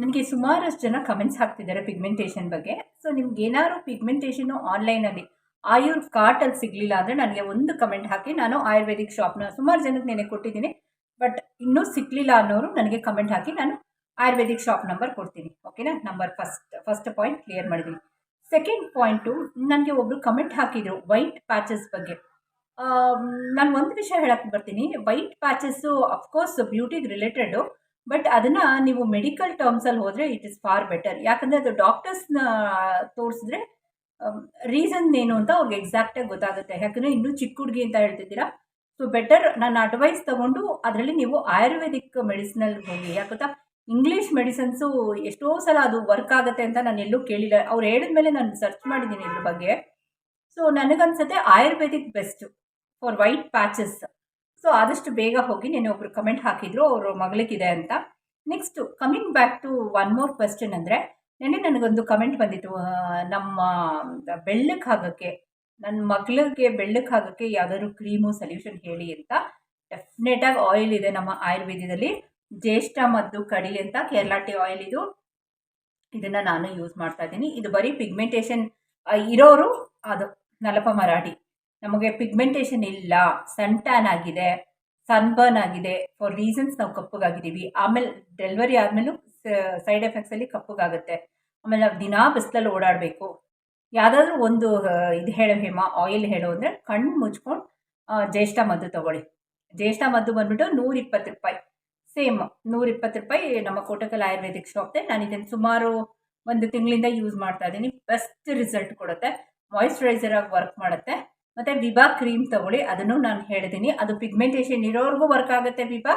ನನಗೆ ಸುಮಾರಷ್ಟು ಜನ ಕಮೆಂಟ್ಸ್ ಹಾಕ್ತಿದ್ದಾರೆ ಪಿಗ್ಮೆಂಟೇಷನ್ ಬಗ್ಗೆ. ಸೊ ನಿಮ್ಗೆ ಏನಾದ್ರು ಪಿಗ್ಮೆಂಟೇಷನು ಆನ್ಲೈನಲ್ಲಿ ಆಯುರ್ ಕಾರ್ಟಲ್ಲಿ ಸಿಗಲಿಲ್ಲ ಅಂದರೆ ನನಗೆ ಒಂದು ಕಮೆಂಟ್ ಹಾಕಿ. ನಾನು ಆಯುರ್ವೇದಿಕ್ ಶಾಪ್ನ ಸುಮಾರು ಜನಕ್ಕೆ ನೆನೆ ಕೊಟ್ಟಿದ್ದೀನಿ. ಬಟ್ ಇನ್ನೂ ಸಿಕ್ಕಲಿಲ್ಲ ಅನ್ನೋರು ನನಗೆ ಕಮೆಂಟ್ ಹಾಕಿ. ನಾನು ಆಯುರ್ವೇದಿಕ್ ಶಾಪ್ ನಂಬರ್ ಕೊಡ್ತೀನಿ. ಓಕೆನಾ number first first point clear ಮಾಡಿದ್ದೀನಿ. ಸೆಕೆಂಡ್ ಪಾಯಿಂಟು ನನಗೆ ಒಬ್ಬರು ಕಮೆಂಟ್ ಹಾಕಿದರು ವೈಟ್ ಪ್ಯಾಚಸ್ ಬಗ್ಗೆ. ನಾನು ಒಂದು ವಿಷಯ ಹೇಳಕ್ಕೆ ಬರ್ತೀನಿ. ವೈಟ್ ಪ್ಯಾಚಸ್ಸು ಅಫ್ಕೋರ್ಸ್ ಬ್ಯೂಟಿಗೆ ರಿಲೇಟೆಡು ಬಟ್ ಅದನ್ನು ನೀವು ಮೆಡಿಕಲ್ ಟರ್ಮ್ಸಲ್ಲಿ ಹೋದರೆ ಇಟ್ ಇಸ್ ಫಾರ್ ಬೆಟರ್ ಯಾಕಂದರೆ ಅದು ಡಾಕ್ಟರ್ಸ್ನ ತೋರಿಸಿದ್ರೆ ರೀಸನ್ ಏನು ಅಂತ ಅವ್ರಿಗೆ ಎಕ್ಸಾಕ್ಟಾಗಿ ಗೊತ್ತಾಗುತ್ತೆ. ಯಾಕಂದರೆ ಇನ್ನೂ ಚಿಕ್ಕ ಹುಡುಗಿ ಅಂತ ಹೇಳ್ತಿದ್ದೀರಾ? ಸೊ ಬೆಟರ್ ನನ್ನ ಅಡ್ವೈಸ್ ತಗೊಂಡು ಅದರಲ್ಲಿ ನೀವು ಆಯುರ್ವೇದಿಕ್ ಮೆಡಿಸಿನಲ್ಲಿ ಹೋಗಿ. ಯಾಕಂತ ಇಂಗ್ಲೀಷ್ ಮೆಡಿಸನ್ಸು ಎಷ್ಟೋ ಸಲ ಅದು ವರ್ಕ್ ಆಗುತ್ತೆ ಅಂತ ನಾನು ಎಲ್ಲೂ ಕೇಳಿಲ್ಲ. ಅವ್ರು ಹೇಳಿದ್ಮೇಲೆ ನಾನು ಸರ್ಚ್ ಮಾಡಿದ್ದೀನಿ ಇದ್ರ ಬಗ್ಗೆ. ಸೊ ನನಗನ್ಸುತ್ತೆ ayurvedic best for white patches so ಆದಷ್ಟು ಬೇಗ ಹೋಗಿ ನೀನು ಒಬ್ರು ಕಮೆಂಟ್ ಹಾಕಿದ್ರು ಅವರು ಮಗಳಿಗಿದೆ ಅಂತ. Next coming back to one more question ಅಂದರೆ, ನೆನ್ನೆ ನನಗೊಂದು ಕಮೆಂಟ್ ಬಂದಿತ್ತು ನಮ್ಮ ಬೆಳ್ಳಕ್ಕೆ ಹಾಗಕ್ಕೆ ನನ್ನ ಮಗಳಿಗೆ ಬೆಳ್ಳಕ್ಕೆ ಹಾಗಕ್ಕೆ ಯಾವ್ದಾದ್ರು ಕ್ರೀಮು ಸೊಲ್ಯೂಷನ್ ಹೇಳಿ ಅಂತ. ಡೆಫಿನೆಟಾಗಿ ಆಯಿಲ್ ಇದೆ ನಮ್ಮ ಆಯುರ್ವೇದದಲ್ಲಿ. ಜ್ಯೇಷ್ಠ ಮದ್ದು ಕಡಿ ಅಂತ ಕೇರಳ ಆಯಿಲ್ ಇದು. ಇದನ್ನು ನಾನು ಯೂಸ್ ಮಾಡ್ತಾ ಇದ್ದೀನಿ. ಇದು ಬರೀ ಪಿಗ್ಮೆಂಟೇಷನ್ ಇರೋರು, ಅದು ನಲಪ ಮರಾಠಿ. ನಮಗೆ ಪಿಗ್ಮೆಂಟೇಷನ್ ಇಲ್ಲ ಸನ್ ಟ್ಯಾನ್ ಆಗಿದೆ ಸನ್ಬರ್ನ್ ಆಗಿದೆ ಫಾರ್ ರೀಸನ್ಸ್ ನಾವು ಕಪ್ಪಗಾಗಿದ್ದೀವಿ. ಆಮೇಲೆ ಡೆಲಿವರಿ ಆದಮೇಲೂ ಸೈಡ್ ಎಫೆಕ್ಟ್ಸಲ್ಲಿ ಕಪ್ಪಗಾಗುತ್ತೆ. ಆಮೇಲೆ ನಾವು ದಿನಾ ಬಿಸಿಲಲ್ಲಿ ಓಡಾಡಬೇಕು. ಯಾವುದಾದ್ರೂ ಒಂದು ಇದು ಹೇಳೋ ಹೇಮ ಆಯಿಲ್ ಹೇಳೋ ಅಂದರೆ ಕಣ್ಣು ಮುಚ್ಕೊಂಡು ಜ್ಯೇಷ್ಠ ಮದ್ದು ತಗೊಳ್ಳಿ. ಜ್ಯೇಷ್ಠ ಮದ್ದು ಬಂದ್ಬಿಟ್ಟು ನೂರ ಇಪ್ಪತ್ತು ರೂಪಾಯಿ. ಸೇಮ್ ನೂರ ಇಪ್ಪತ್ತು ರೂಪಾಯಿ ನಮ್ಮ ಕೋಟಕಲ್ ಆಯುರ್ವೇದಿಕ್ ಶಾಪ್ದೆ ನಾನು ಇದನ್ನು ಸುಮಾರು ಒಂದು ತಿಂಗಳಿಂದ ಯೂಸ್ ಮಾಡ್ತಾ ಇದ್ದೀನಿ. ಬೆಸ್ಟ್ ರಿಸಲ್ಟ್ ಕೊಡುತ್ತೆ. ಮಾಯಿಶ್ಚರೈಸರ್ ಆಗಿ ವರ್ಕ್ ಮಾಡುತ್ತೆ. ಮತ್ತು ವಿಭಾ ಕ್ರೀಮ್ ತಗೊಳ್ಳಿ, ಅದನ್ನು ನಾನು ಹೇಳಿದ್ದೀನಿ ಅದು ಪಿಗ್ಮೆಂಟೇಷನ್ ಇರೋರ್ಗೂ ವರ್ಕ್ ಆಗುತ್ತೆ ವಿಭಾ.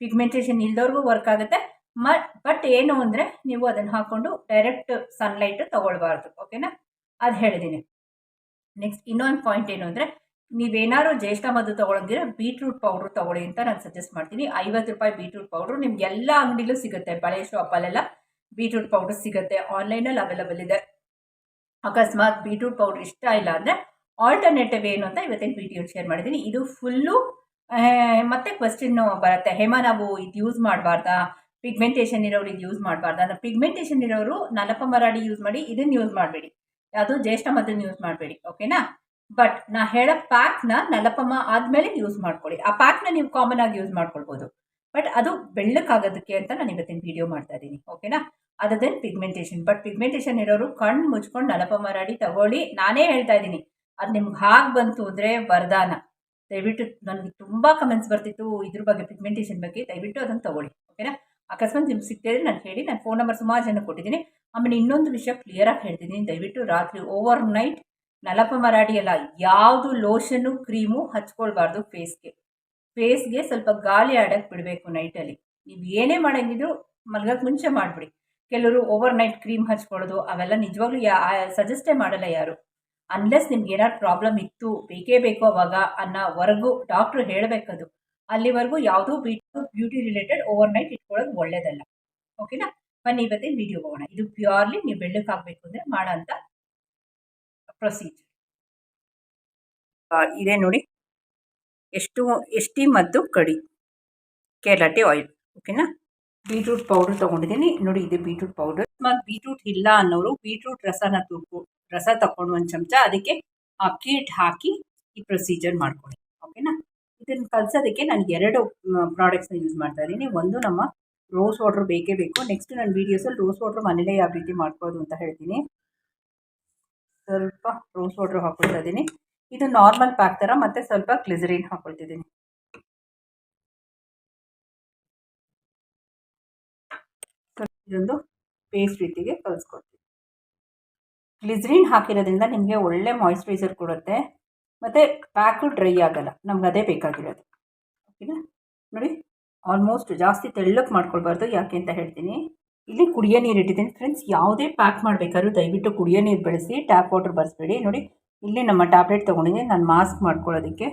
ಪಿಗ್ಮೆಂಟೇಷನ್ ಇಲ್ದವ್ರಿಗೂ ವರ್ಕ್ ಆಗುತ್ತೆ. ಮ ಬಟ್ ಏನು ಅಂದರೆ ನೀವು ಅದನ್ನು ಹಾಕ್ಕೊಂಡು ಡೈರೆಕ್ಟ್ ಸನ್ಲೈಟ್ ತಗೊಳ್ಬಾರ್ದು ಓಕೆನಾ ಅದು ಹೇಳಿದ್ದೀನಿ ನೆಕ್ಸ್ಟ್ ಇನ್ನೊಂದು ಪಾಯಿಂಟ್ ಏನು ಅಂದರೆ, ನೀವೇನಾದ್ರು ಜ್ಯೇಷ್ಠ ಮದ್ದು ತೊಗೊಳಂಗಿದ್ರೆ ಬೀಟ್ರೂಟ್ ಪೌಡ್ರ್ ತೊಗೊಳ್ಳಿ ಅಂತ ನಾನು ಸಜೆಸ್ಟ್ ಮಾಡ್ತೀನಿ. ಐವತ್ತು ರೂಪಾಯಿ ಬೀಟ್ರೂಟ್ ಪೌಡ್ರು ನಿಮ್ಗೆ ಎಲ್ಲ ಅಂಗಡಿಲೂ ಸಿಗುತ್ತೆ. ಬಳೆ ಶಾಪಲ್ಲೆಲ್ಲ ಬೀಟ್ರೂಟ್ ಪೌಡ್ರ್ ಸಿಗುತ್ತೆ. ಆನ್ಲೈನಲ್ಲಿ ಅವೈಲಬಲ್ ಇದೆ. ಅಕಸ್ಮಾತ್ ಬೀಟ್ರೂಟ್ ಪೌಡ್ರ್ ಇಷ್ಟ ಇಲ್ಲ ಅಂದರೆ ಆಲ್ಟರ್ನೇಟಿವ್ ಏನು ಅಂತ ಇವತ್ತಿನ ವಿಡಿಯೋ ಶೇರ್ ಮಾಡಿದ್ದೀನಿ ಇದು ಫುಲ್ಲು ಮತ್ತೆ ಕ್ವಶನ್ ಬರುತ್ತೆ. ಹೇಮ, ನಾವು ಇದು ಯೂಸ್ ಮಾಡಬಾರ್ದಾ? ಪಿಗ್ಮೆಂಟೇಷನ್ ಇರೋರು ಇದು ಯೂಸ್ ಮಾಡಬಾರ್ದಾ? ಅಂದರೆ ಪಿಗ್ಮೆಂಟೇಷನ್ ಇರೋರು ನಲಪ ಮರಾಡಿ ಯೂಸ್ ಮಾಡಿ ಇದನ್ನು ಯೂಸ್ ಮಾಡಬೇಡಿ. ಅದು ಜ್ಯೇಷ್ಠ ಮದ್ದನ್ನು ಯೂಸ್ ಮಾಡಬೇಡಿ ಓಕೆನಾ ಬಟ್ ನಾ ಹೇಳೋ ಪ್ಯಾಕ್ನ ನಲಪಮ ಆದಮೇಲೆ ಯೂಸ್ ಮಾಡ್ಕೊಳ್ಳಿ. ಆ ಪ್ಯಾಕ್ನ ನೀವು ಕಾಮನ್ ಆಗಿ ಯೂಸ್ ಮಾಡ್ಕೊಳ್ಬೋದು. ಬಟ್ ಅದು ಬೆಳ್ಳಕ್ಕಾಗೋದಕ್ಕೆ ಅಂತ ನಾನು ಇವತ್ತಿನ ವಿಡಿಯೋ ಮಾಡ್ತಾ ಇದ್ದೀನಿ ಓಕೆನಾ ಅದರ್ ಪಿಗ್ಮೆಂಟೇಷನ್ ಬಟ್ ಪಿಗ್ಮೆಂಟೇಷನ್ ಇರೋರು ಕಣ್ಣು ಮುಚ್ಕೊಂಡು ನಲಪ ಮರಾಡಿ ತಗೊಳ್ಳಿ. ನಾನೇ ಹೇಳ್ತಾ ಇದ್ದೀನಿ ಅದು ನಿಮ್ಗೆ ಹಾಗೆ ಬಂತು ಅಂದರೆ ವರದಾನ. ದಯವಿಟ್ಟು ನನಗೆ ತುಂಬ ಕಮೆಂಟ್ಸ್ ಬರ್ತಿತ್ತು ಇದ್ರ ಬಗ್ಗೆ ಪಿಗ್ಮೆಂಟೇಷನ್ ಬಗ್ಗೆ. ದಯವಿಟ್ಟು ಅದನ್ನು ತಗೊಳ್ಳಿ ಓಕೆನಾ ಅಕಸ್ಮಾತ್ ನಿಮ್ಗೆ ಸಿಗ್ತಿದ್ರೆ ನಾನು ಹೇಳಿ, ನಾನು ಫೋನ್ ನಂಬರ್ ಸುಮಾರು ಜನ ಕೊಟ್ಟಿದ್ದೀನಿ. ಆಮೇಲೆ ಇನ್ನೊಂದು ವಿಷಯ ಕ್ಲಿಯರಾಗಿ ಹೇಳ್ತಿದ್ದೀನಿ ದಯವಿಟ್ಟು ರಾತ್ರಿ ಓವರ್ ನೈಟ್ ನಲಪ ಮರಾಡಿ ಅಲ್ಲ, ಯಾವುದು ಲೋಷನು ಕ್ರೀಮು ಹಚ್ಕೊಳ್ಬಾರ್ದು ಫೇಸ್ಗೆ ಫೇಸ್ಗೆ ಸ್ವಲ್ಪ ಗಾಳಿ ಆಡೋಕ್ಕೆ ಬಿಡಬೇಕು ನೈಟಲ್ಲಿ ನೀವು ಏನೇ ಮಾಡೋಂಗಿದ್ರು ಮಲ್ಗಕ್ಕೆ ಮುಂಚೆ ಮಾಡಿಬಿಡಿ. ಕೆಲವರು ಓವರ್ ನೈಟ್ ಕ್ರೀಮ್ ಹಚ್ಕೊಳ್ಳೋದು ಅವೆಲ್ಲ ನಿಜವಾಗ್ಲೂ ಯಾ ಸಜೆಸ್ಟೇ ಮಾಡಲ್ಲ ಯಾರು. ಅನ್ಲೆಸ್ ನಿಮ್ಗೆ ಏನಾದ್ರು ಪ್ರಾಬ್ಲಮ್ ಇತ್ತು, ಬೇಕೇ ಬೇಕು ಅವಾಗ ಅನ್ನೋವರೆಗೂ ಡಾಕ್ಟ್ರು ಹೇಳಬೇಕದು. ಅಲ್ಲಿವರೆಗೂ ಯಾವುದೂ ಬಿಟ್ಟು ಬ್ಯೂಟಿ ರಿಲೇಟೆಡ್ ಓವರ್ ನೈಟ್ ಇಟ್ಕೊಳ್ಳೋದು ಒಳ್ಳೇದಲ್ಲ. ಓಕೆನಾ ಬನ್ನಿ ಇವತ್ತಿನ ವಿಡಿಯೋ ಹೋಗೋಣ. ಇದು ಪ್ಯೂರ್ಲಿ ನೀವು ಬೆಳ್ಳಕ್ಕಾಗಬೇಕು ಅಂದರೆ ಮಾಡೋ ಅಂತ ಪ್ರೊಸೀಜರ್ ಇದೆ ನೋಡಿ. ಎಷ್ಟು ಎಷ್ಟಿ ಮದ್ದು ಕಡಿ ಕೇರಳಟಿ ಆಯಿಲ್ ಓಕೆನಾ ಬೀಟ್ರೂಟ್ ಪೌಡರ್ ತೊಗೊಂಡಿದ್ದೀನಿ. ನೋಡಿ ಇದು ಬೀಟ್ರೂಟ್ ಪೌಡರ್. ಮತ್ತು ಬೀಟ್ರೂಟ್ ಇಲ್ಲ ಅನ್ನೋರು ಬೀಟ್ರೂಟ್ ರಸನ ತುರ್ಕು ರಸ ತಗೊಂಡು ಒಂದು ಚಮಚ ಅದಕ್ಕೆ ಅಕ್ಕಿ ಹಿಟ್ಟು ಹಾಕಿ ಈ ಪ್ರೊಸೀಜರ್ ಮಾಡ್ಕೊಳ್ಳಿ. ಓಕೆನಾ? ಇದನ್ನು ಕಲಿಸೋದಕ್ಕೆ ನಾನು ಎರಡು ಪ್ರಾಡಕ್ಟ್ಸ್ನ ಯೂಸ್ ಮಾಡ್ತಾ ಇದ್ದೀನಿ. ಒಂದು ನಮ್ಮ ರೋಸ್ ವಾಟ್ರ್ ಬೇಕೇ ಬೇಕು. ನೆಕ್ಸ್ಟ್ ನನ್ನ ವೀಡಿಯೋಸಲ್ಲಿ ರೋಸ್ ವಾಟ್ರ್ ಮನೇಲೇ ಯಾವ ರೀತಿ ಮಾಡ್ಬೋದು ಅಂತ ಹೇಳ್ತೀನಿ. ಸ್ವಲ್ಪ ರೋಸ್ ವಾಟ್ರ್ ಹಾಕ್ಕೊಳ್ತಾ ಇದ್ದೀನಿ. ಇದು ನಾರ್ಮಲ್ ಪ್ಯಾಕ್ ಥರ ಮತ್ತು ಸ್ವಲ್ಪ ಗ್ಲಿಸರಿನ್ ಹಾಕ್ಕೊಳ್ತಿದ್ದೀನಿ ಇದೊಂದು ಪೇಸ್ಟ್ ರೀತಿಗೆ ಕಲಿಸ್ಕೊಡ್ತೀವಿ ಗ್ಲಿಸರಿನ್ ಹಾಕಿರೋದ್ರಿಂದ ನಿಮಗೆ ಒಳ್ಳೆ ಮಾಯಿಶ್ಚರೈಸರ್ ಕೊಡುತ್ತೆ. ಮತ್ತು ಪ್ಯಾಕು ಡ್ರೈ ಆಗಲ್ಲ, ನಮ್ಗೆ ಅದೇ ಬೇಕಾಗಿರೋದು. ಓಕೆನಾ? ನೋಡಿ ಆಲ್ಮೋಸ್ಟ್ ಜಾಸ್ತಿ ತೆಳ್ಳಕ್ಕೆ ಮಾಡ್ಕೊಳ್ಬಾರ್ದು ಯಾಕೆ ಅಂತ ಹೇಳ್ತೀನಿ. ಇಲ್ಲಿ ಕುಡಿಯೋ ನೀರು ಇಟ್ಟಿದ್ದೀನಿ. ಫ್ರೆಂಡ್ಸ್ ಯಾವುದೇ ಪ್ಯಾಕ್ ಮಾಡಬೇಕಾದ್ರೂ ದಯವಿಟ್ಟು ಕುಡಿಯೋ ನೀರು ಬಳಸಿ ಟ್ಯಾಪ್ ವಾಟರ್ ಬಳಸಬೇಡಿ ನೋಡಿ, ಇಲ್ಲಿ ನಮ್ಮ ಟ್ಯಾಬ್ಲೆಟ್ ತೊಗೊಂಡಿದ್ದೀನಿ. ನಾನು ಮಾಸ್ಕ್ ಮಾಡ್ಕೊಳ್ಳೋದಕ್ಕೆ.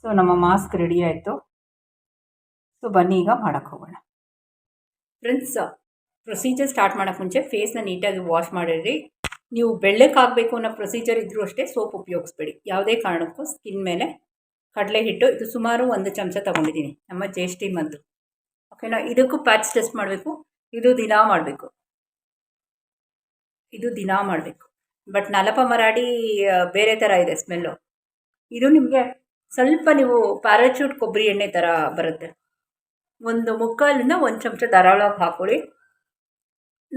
ಸೊ ನಮ್ಮ ಮಾಸ್ಕ್ ರೆಡಿ ಆಯಿತು. ಸೊ ಬನ್ನಿ, ಈಗ ಮಾಡೋಕ್ಕೆ ಹೋಗೋಣ. ಫ್ರೆಂಡ್ಸ್ ಪ್ರೊಸೀಜರ್ ಸ್ಟಾರ್ಟ್ ಮಾಡೋಕ್ಕೆ ಮುಂಚೆ ಫೇಸ್ನ ನೀಟಾಗಿ ವಾಶ್ ಮಾಡಿರಿ ನೀವು ಬೆಳ್ಳಕ್ಕಾಗಬೇಕು ಅನ್ನೋ ಪ್ರೊಸೀಜರ್ ಇದ್ದರೂ ಅಷ್ಟೇ ಸೋಪ್ ಉಪಯೋಗಿಸ್ಬೇಡಿ. ಯಾವುದೇ ಕಾರಣಕ್ಕೂ ಸ್ಕಿನ್ ಮೇಲೆ ಕಡಲೆ ಹಿಟ್ಟು, ಇದು ಸುಮಾರು ಒಂದು ಚಮಚ ತೊಗೊಂಡಿದ್ದೀನಿ. ನಮ್ಮ ಜೇಷ್ಠಿ ಮದ್ದು ಓಕೆನಾ ಇದಕ್ಕೂ ಪ್ಯಾಚ್ ಟೆಸ್ಟ್ ಮಾಡಬೇಕು. ಇದು ದಿನಾ ಮಾಡಬೇಕು. ಇದು ದಿನಾ ಮಾಡಬೇಕು. ಬಟ್ ನಲಪ ಮರಾಡಿ ಬೇರೆ ಥರ ಇದೆ ಸ್ಮೆಲ್ಲು ಇದು ನಿಮಗೆ ಸ್ವಲ್ಪ ನೀವು ಪ್ಯಾರಾಚೂಟ್ ಕೊಬ್ಬರಿ ಎಣ್ಣೆ ಥರ ಬರುತ್ತೆ. ಒಂದು ಮುಕ್ಕಾಲಿಂದ ಒಂದು ಚಮಚ ಧಾರಾಳವಾಗಿ ಹಾಕ್ಕೊಳ್ಳಿ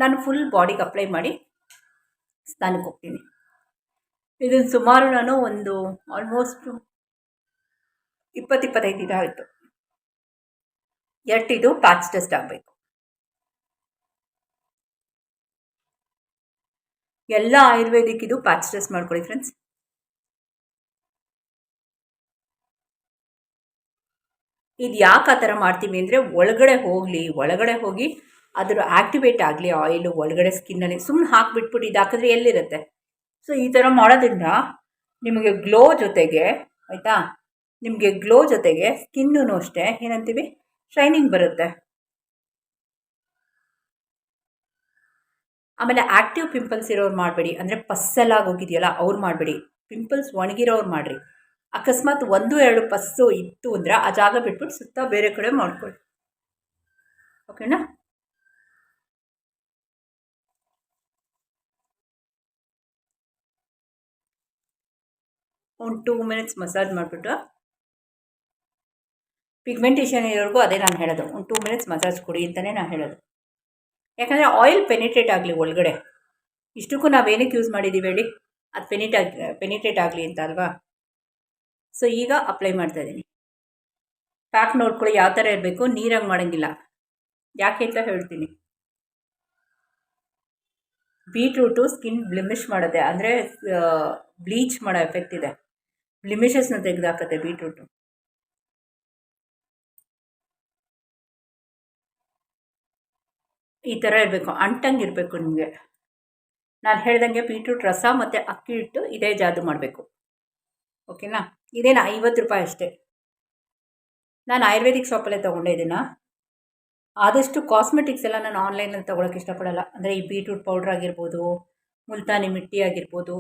ನಾನು ಫುಲ್ ಬಾಡಿಗೆ ಅಪ್ಲೈ ಮಾಡಿ ಸ್ನಾನಕ್ಕೆ ಹೋಗ್ತೀನಿ. ಇದನ್ನು ಸುಮಾರು ನಾನು ಒಂದು ಆಲ್ಮೋಸ್ಟ್ ಇಪ್ಪತ್ತು ಇಪ್ಪತ್ತೈದು ದಿನ ಆಯಿತು. ಇದು ಪ್ಯಾಚ್ ಟೆಸ್ಟ್ ಆಗಬೇಕು. ಎಲ್ಲ ಆಯುರ್ವೇದಿಕ್ ಇದು ಪ್ಯಾಚ್ ಟೆಸ್ಟ್ ಮಾಡ್ಕೊಳ್ಳಿ ಫ್ರೆಂಡ್ಸ್ ಇದು ಯಾಕೆ ಆ ಥರ ಮಾಡ್ತೀವಿ ಅಂದರೆ ಒಳಗಡೆ ಹೋಗಲಿ, ಒಳಗಡೆ ಹೋಗಿ ಅದರ ಆ್ಯಕ್ಟಿವೇಟ್ ಆಗಲಿ ಆಯಿಲು ಒಳಗಡೆ ಸ್ಕಿನ್ನಲ್ಲಿ ಸುಮ್ಮನೆ ಹಾಕಿಬಿಟ್ಬಿಟ್ಟು ಇದು ಹಾಕಿದ್ರೆ ಎಲ್ಲಿರುತ್ತೆ? ಸೊ ಈ ಥರ ಮಾಡೋದ್ರಿಂದ ನಿಮಗೆ ಗ್ಲೋ ಜೊತೆಗೆ, ಆಯಿತಾ? ನಿಮಗೆ ಗ್ಲೋ ಜೊತೆಗೆ ಸ್ಕಿನ್ನೂ ಅಷ್ಟೇ, ಏನಂತೀವಿ? ಶೈನಿಂಗ್ ಬರುತ್ತೆ. ಆಮೇಲೆ ಆ್ಯಕ್ಟಿವ್ ಪಿಂಪಲ್ಸ್ ಇರೋರು ಮಾಡಬೇಡಿ. ಅಂದರೆ ಪಸ್ಸೆಲ್ಲಾಗಿ ಹೋಗಿದೆಯಲ್ಲ, ಅವ್ರು ಮಾಡಬೇಡಿ. ಪಿಂಪಲ್ಸ್ ಒಣಗಿರೋರು ಮಾಡಿರಿ. ಅಕಸ್ಮಾತ್ ಒಂದು, ಎರಡು ಪಸ್ಸು ಇತ್ತು ಅಂದರೆ ಆ ಜಾಗ ಬಿಟ್ಬಿಟ್ಟು ಸುತ್ತ ಬೇರೆ ಕಡೆ ಮಾಡ್ಕೊಳ್ಳಿ. ಓಕೆನಾ ಒಂದು ಟೂ ಮಿನಿಟ್ಸ್ ಮಸಾಜ್ ಮಾಡಿಬಿಟ್ಟು ಪಿಗ್ಮೆಂಟೇಷನ್ ಇರೋರ್ಗೂ ಅದೇ ನಾನು ಹೇಳೋದು. ಒಂದು ಟೂ ಮಿನಿಟ್ಸ್ ಮಸಾಜ್ ಕೊಡಿ ಅಂತಲೇ ನಾನು ಹೇಳೋದು. ಯಾಕಂದರೆ ಆಯಿಲ್ ಪೆನಿಟ್ರೇಟ್ ಆಗಲಿ ಒಳಗಡೆ. ಇಷ್ಟಕ್ಕೂ ನಾವೇನಕ್ಕೆ ಯೂಸ್ ಮಾಡಿದ್ದೀವಿ ಹೇಳಿ? ಅದು ಪೆನಿಟ್ ಆಗಿ ಪೆನಿಟ್ರೇಟ್ ಆಗಲಿ ಅಂತ ಅಲ್ವಾ? ಸೊ ಈಗ ಅಪ್ಲೈ ಮಾಡ್ತಾ ಇದ್ದೀನಿ. ಪ್ಯಾಕ್ ನೋಡ್ಕೊಳ್ಳಿ, ಯಾವ ಥರ ಇರಬೇಕು, ನೀರಾಗಿ ಮಾಡೋಂಗಿಲ್ಲ. ಯಾಕೆ ಅಂತ ಹೇಳ್ತೀನಿ. ಬೀಟ್ರೂಟು ಸ್ಕಿನ್ ಬ್ಲಿಮಿಶ್ ಮಾಡುತ್ತೆ ಅಂದರೆ ಬ್ಲೀಚ್ ಮಾಡೋ ಎಫೆಕ್ಟ್ ಇದೆ. ಬ್ಲಿಮಿಷಸ್ನ ತೆಗೆದುಹಾಕತ್ತೆ ಬೀಟ್ರೂಟು. ಈ ಥರ ಇರಬೇಕು, ಅಂಟಂಗೆ ಇರಬೇಕು ನಿಮಗೆ. ನಾನು ಹೇಳ್ದಂಗೆ ಬೀಟ್ರೂಟ್ ರಸ ಮತ್ತು ಅಕ್ಕಿ ಹಿಟ್ಟು ಇದೇ ಜಾದು ಮಾಡಬೇಕು. ಓಕೆನಾ? ಇದೇನು ಐವತ್ತು ರೂಪಾಯಿ ಅಷ್ಟೇ. ನಾನು ಆಯುರ್ವೇದಿಕ್ ಶಾಪಲ್ಲೇ ತೊಗೊಂಡೆ ಇದನ್ನು. ಆದಷ್ಟು ಕಾಸ್ಮೆಟಿಕ್ಸ್ ಎಲ್ಲ ನಾನು ಆನ್ಲೈನಲ್ಲಿ ತೊಗೊಳಕ್ಕೆ ಇಷ್ಟಪಡಲ್ಲ. ಅಂದರೆ ಈ ಬೀಟ್ರೂಟ್ ಪೌಡ್ರ್ ಆಗಿರ್ಬೋದು, ಮುಲ್ತಾನಿ ಮಿಟ್ಟಿ ಆಗಿರ್ಬೋದು.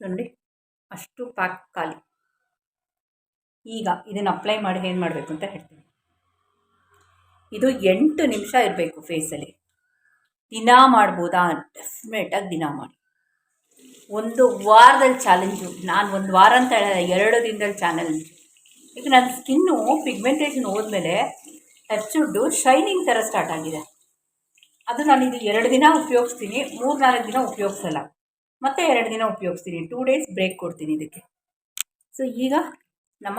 ನೋಡಿ, ಅಷ್ಟು ಪ್ಯಾಕ್ ಖಾಲಿ. ಈಗ ಇದನ್ನು ಅಪ್ಲೈ ಮಾಡಿ ಏನು ಮಾಡಬೇಕು ಅಂತ ಹೇಳ್ತೀನಿ. ಇದು ಎಂಟು ನಿಮಿಷ ಇರಬೇಕು ಫೇಸಲ್ಲಿ ದಿನ ಮಾಡ್ಬೋದಾ? ಡೆಫಿನೆಟಾಗಿ ದಿನ ಮಾಡಿ. ಒಂದು ವಾರದಲ್ಲಿ ಚಾಲೆಂಜು ನಾನು ಒಂದು ವಾರ ಅಂತ ಹೇಳಿದೆ ಎರಡು ದಿನದಲ್ಲಿ ಚಾಲೆಂಜು ಈಗ ನನ್ನ ಸ್ಕಿನ್ನು ಪಿಗ್ಮೆಂಟೇಷನ್ ಹೋದ್ಮೇಲೆ ಹೆಚ್ಚುಡ್ಡು ಶೈನಿಂಗ್ ಥರ ಸ್ಟಾರ್ಟ್ ಆಗಿದೆ. ಅದು ನಾನು ಇದು ಎರಡು ದಿನ ಉಪಯೋಗಿಸ್ತೀನಿ ಮೂರು ನಾಲ್ಕು ದಿನ ಉಪಯೋಗಿಸಲ್ಲ. ಮತ್ತೆ ಎರಡು ದಿನ ಉಪಯೋಗಿಸ್ತೀನಿ. ಟೂ ಡೇಸ್ ಬ್ರೇಕ್ ಕೊಡ್ತೀನಿ ಇದಕ್ಕೆ. ಸೊ ಈಗ ನಮ್ಮ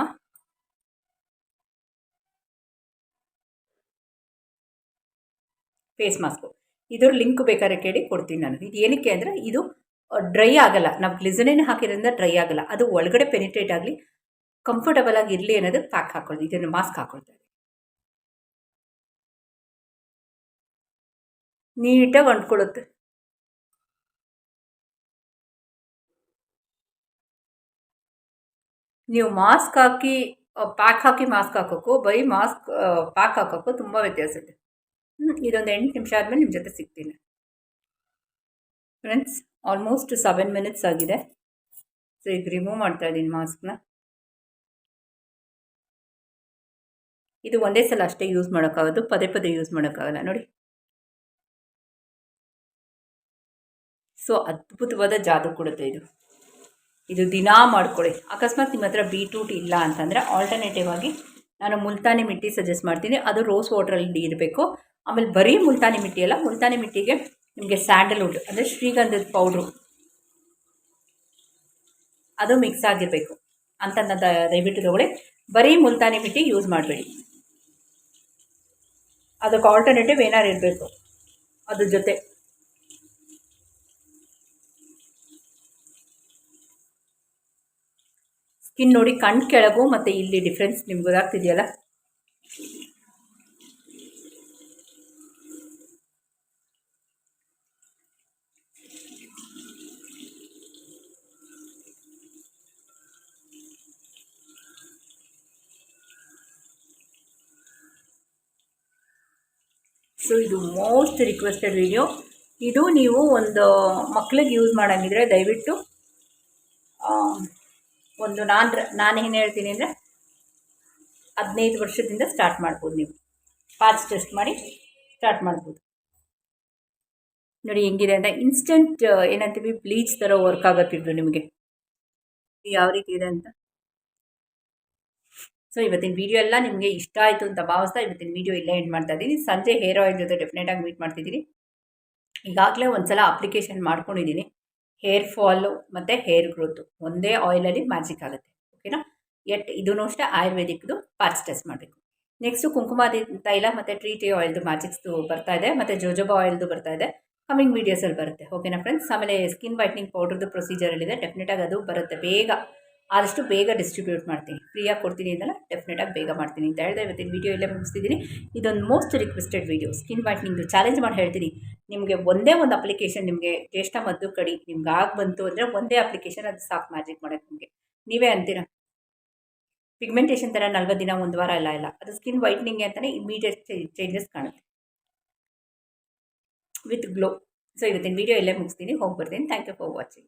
ಫೇಸ್ ಮಾಸ್ಕು ಇದ್ರ ಲಿಂಕ್ ಬೇಕಾದ್ರೆ ಕೇಳಿ ಕೊಡ್ತೀನಿ ನಾನು. ಇದು ಏನಕ್ಕೆ ಅಂದರೆ ಇದು ಡ್ರೈ ಆಗಲ್ಲ. ನಾವು ಗ್ಲಿಸರಿನ್ ಹಾಕಿರೋದ್ರಿಂದ ಡ್ರೈ ಆಗಲ್ಲ. ಅದು ಒಳಗಡೆ ಪೆನಿಟ್ರೇಟ್ ಆಗಲಿ ಕಂಫರ್ಟಬಲ್ ಆಗಿ ಇರಲಿ ಅನ್ನೋದು ಪ್ಯಾಕ್ ಹಾಕೊಳ್ಳಿ ಇದನ್ನು ಮಾಸ್ಕ್ ಹಾಕೊಳ್ತಾ ನೀಟಾಗಿ ಅಂಟ್ಕೊಳ್ಳುತ್ತೆ. ನೀವು ಮಾಸ್ಕ್ ಹಾಕಿ ಪ್ಯಾಕ್ ಹಾಕಿ ಮಾಸ್ಕ್ ಹಾಕೋಕ್ಕೂ, ಬರೀ ಮಾಸ್ಕ್ ಪ್ಯಾಕ್ ಹಾಕೋಕ್ಕೂ ತುಂಬ ವ್ಯತ್ಯಾಸ ಇದೆ. ಇದೊಂದು ಎಂಟು ನಿಮಿಷ ಆದಮೇಲೆ ನಿಮ್ಮ ಜೊತೆ ಸಿಗ್ತೀನಿ. ಫ್ರೆಂಡ್ಸ್ ಆಲ್ಮೋಸ್ಟ್ ಸೆವೆನ್ ಮಿನಿಟ್ಸ್ ಆಗಿದೆ. ಸೊ ಈಗ ರಿಮೂವ್ ಮಾಡ್ತಾ ಇದ್ದೀನಿ ಮಾಸ್ಕ್ನ ಇದು ಒಂದೇ ಸಲ ಅಷ್ಟೇ ಯೂಸ್ ಮಾಡೋಕ್ಕಾಗೋದು, ಪದೇ ಪದೇ ಯೂಸ್ ಮಾಡೋಕ್ಕಾಗಲ್ಲ, ನೋಡಿ. ಸೊ ಅದ್ಭುತವಾದ ಜಾದು ಕೊಡುತ್ತೆ ಇದು. ಇದು ದಿನಾ ಮಾಡ್ಕೊಳ್ಳಿ. ಅಕಸ್ಮಾತ್ ನಿಮ್ಮ ಹತ್ರ ಬೀಟ್ರೂಟ್ ಇಲ್ಲ ಅಂತಂದರೆ ಆಲ್ಟರ್ನೇಟಿವ್ ಆಗಿ ನಾನು ಮುಲ್ತಾನಿ ಮಿಟ್ಟಿ ಸಜೆಸ್ಟ್ ಮಾಡ್ತೀನಿ. ಅದು ರೋಸ್ ವಾಟ್ರಲ್ಲಿ ಇರಬೇಕು ಆಮೇಲೆ ಬರೀ ಮುಲ್ತಾನಿ ಮಿಟ್ಟಿ ಅಲ್ಲ, ಮುಲ್ತಾನಿ ಮಿಟ್ಟಿಗೆ ನಿಮಗೆ ಸ್ಯಾಂಡಲ್ವುಡ್ ಅಂದರೆ ಶ್ರೀಗಂಧದ ಪೌಡ್ರು ಅದು ಮಿಕ್ಸ್ ಆಗಿರಬೇಕು. ಅಂತ ದಯವಿಟ್ಟು ತಗೊಳ್ಳಿ. ಬರೀ ಮುಲ್ತಾನಿ ಮಿಟ್ಟಿ ಯೂಸ್ ಮಾಡಬೇಡಿ. ಅದಕ್ಕೆ ಆಲ್ಟರ್ನೇಟಿವ್ ಏನಾರು ಇರಬೇಕು. ಅದ್ರ ಜೊತೆ. ಸ್ಕಿನ್ ನೋಡಿ ಕಣ್ ಕೆಳಗು ಮತ್ತು ಇಲ್ಲಿ ಡಿಫ್ರೆನ್ಸ್ ನಿಮ್ಗೆ ಗೊತ್ತಾಗ್ತಿದೆಯಲ್ಲ? ಸೊ ಇದು ಮೋಸ್ಟ್ ರಿಕ್ವೆಸ್ಟೆಡ್ ವಿಡಿಯೋ ಇದು ನೀವು ಒಂದು ಮಕ್ಳಿಗೆ ಯೂಸ್ ಮಾಡೋಂಗಿದ್ರೆ ದಯವಿಟ್ಟು ಒಂದು ನಾನು ನಾನು ಏನು ಹೇಳ್ತೀನಿ ಅಂದರೆ ಹದಿನೈದು ವರ್ಷದಿಂದ ಸ್ಟಾರ್ಟ್ ಮಾಡ್ಬೋದು ನೀವು. ಪಾಸ್ ಟೆಸ್ಟ್ ಮಾಡಿ ಸ್ಟಾರ್ಟ್ ಮಾಡ್ಬೋದು. ನೋಡಿ ಹೆಂಗಿದೆ ಅಂತ ಇನ್ಸ್ಟೆಂಟ್ ಏನಂತೀವಿ ಬ್ಲೀಚ್ ಥರ ವರ್ಕ್ ಆಗುತ್ತಿದ್ದು ನಿಮಗೆ. ಯಾವ ರೀತಿ ಇದೆ ಅಂತ? ಸೊ ಇವತ್ತಿನ ವಿಡಿಯೋ ಎಲ್ಲ ನಿಮಗೆ ಇಷ್ಟ ಆಯಿತು ಅಂತ ಭಾವಿಸ್ತಾ ಇವತ್ತಿನ ವಿಡಿಯೋ ಇಲ್ಲೇ ಎಂಡ್ ಮಾಡ್ತಾ ಇದ್ದೀನಿ. ಸಂಜೆ ಹೇರ್ ಆಯಿಲ್ ಜೊತೆ ಡೆಫಿನೆಟಾಗಿ ಮೀಟ್ ಮಾಡ್ತಿದ್ದೀನಿ. ಈಗಾಗಲೇ ಒಂದು ಸಲ ಅಪ್ಲಿಕೇಶನ್ ಮಾಡ್ಕೊಂಡಿದ್ದೀನಿ. ಹೇರ್ ಫಾಲು ಮತ್ತು ಹೇರ್ ಗ್ರೋತು ಒಂದೇ ಆಯಿಲಲ್ಲಿ ಮ್ಯಾಜಿಕ್ ಆಗುತ್ತೆ ಓಕೆನಾ ಎಟ್ ಇದೂ ಅಷ್ಟೇ ಆಯುರ್ವೇದಿಕ್ದು ಪಾರ್ಟ್ಸ್ ಟೆಸ್ಟ್ ಮಾಡಬೇಕು. ನೆಕ್ಸ್ಟು ಕುಂಕುಮಾದಿ ತೈಲ ಮತ್ತು ಟ್ರೀ ಟೀ ಆಯಿಲ್ದು ಮ್ಯಾಜಿಕ್ಸ್ದು ಬರ್ತಾ ಇದೆ, ಮತ್ತು ಜೋಜೋಬಾ ಆಯಿಲ್ದು ಬರ್ತಾ ಇದೆ ಕಮಿಂಗ್ ವೀಡಿಯೋಸಲ್ಲಿ ಬರುತ್ತೆ ಓಕೆನಾ ಫ್ರೆಂಡ್ಸ್ ಆಮೇಲೆ ಸ್ಕಿನ್ ವೈಟ್ನಿಂಗ್ ಪೌಡ್ರದ್ದು ಪ್ರೊಸೀಜರಲ್ಲಿದೆ ಡೆಫಿನೆಟಾಗಿ ಅದು ಬರುತ್ತೆ ಬೇಗ. ಆದಷ್ಟು ಬೇಗ ಡಿಸ್ಟ್ರಿಬ್ಯೂಟ್ ಮಾಡ್ತೀನಿ. ಫ್ರೀಯಾಗಿ ಕೊಡ್ತೀನಿ ಅಂತಲ್ಲ ಡೆಫಿನೆಟಾಗಿ ಬೇಗ ಮಾಡ್ತೀನಿ ಅಂತ ಹೇಳಿದೆ. ಇವತ್ತಿನ ವೀಡಿಯೋ ಇಲ್ಲೇ ಮುಗಿಸ್ತಿದ್ದೀನಿ. ಇದೊಂದು ಮೋಸ್ಟ್ ರಿಕ್ವೆಸ್ಟೆಡ್ ವೀಡಿಯೋ ಸ್ಕಿನ್ ವೈಟ್ನಿಂಗ್ದು ಚಾಲೆಂಜ್ ಮಾಡಿ ಹೇಳ್ತೀನಿ. ನಿಮಗೆ ಒಂದೇ ಒಂದು ಅಪ್ಲಿಕೇಶನ್ ನಿಮಗೆ ಜ್ಯೇಷ್ಠ ಮದ್ದು ಕಡಿ ನಿಮ್ಗೆ ಆಗಿ ಬಂತು ಅಂದರೆ ಒಂದೇ ಅಪ್ಲಿಕೇಶನ್ ಅದು ಸಾಕು ಮ್ಯಾಜಿಕ್ ಮಾಡೋಕ್ಕೆ ನಿಮಗೆ. ನೀವೇ ಅಂತೀರಾ? ಪಿಗ್ಮೆಂಟೇಷನ್ ಥರ ನಲ್ವತ್ತು ದಿನ, ಒಂದು ವಾರ ಎಲ್ಲ ಇಲ್ಲ. ಅದು ಸ್ಕಿನ್ ವೈಟ್ನಿಂಗ್ ಅಂತಲೇ ಇಮಿಡಿಯೇಟ್ ಚೇಂಜಸ್ ಕಾಣುತ್ತೆ. ವಿತ್ ಗ್ಲೋ ಸೊ ಇವತ್ತಿನ ವೀಡಿಯೋ ಇಲ್ಲೇ ಮುಗಿಸ್ತೀನಿ. ಹೋಗಿ ಬರ್ತೀನಿ. Thank you for watching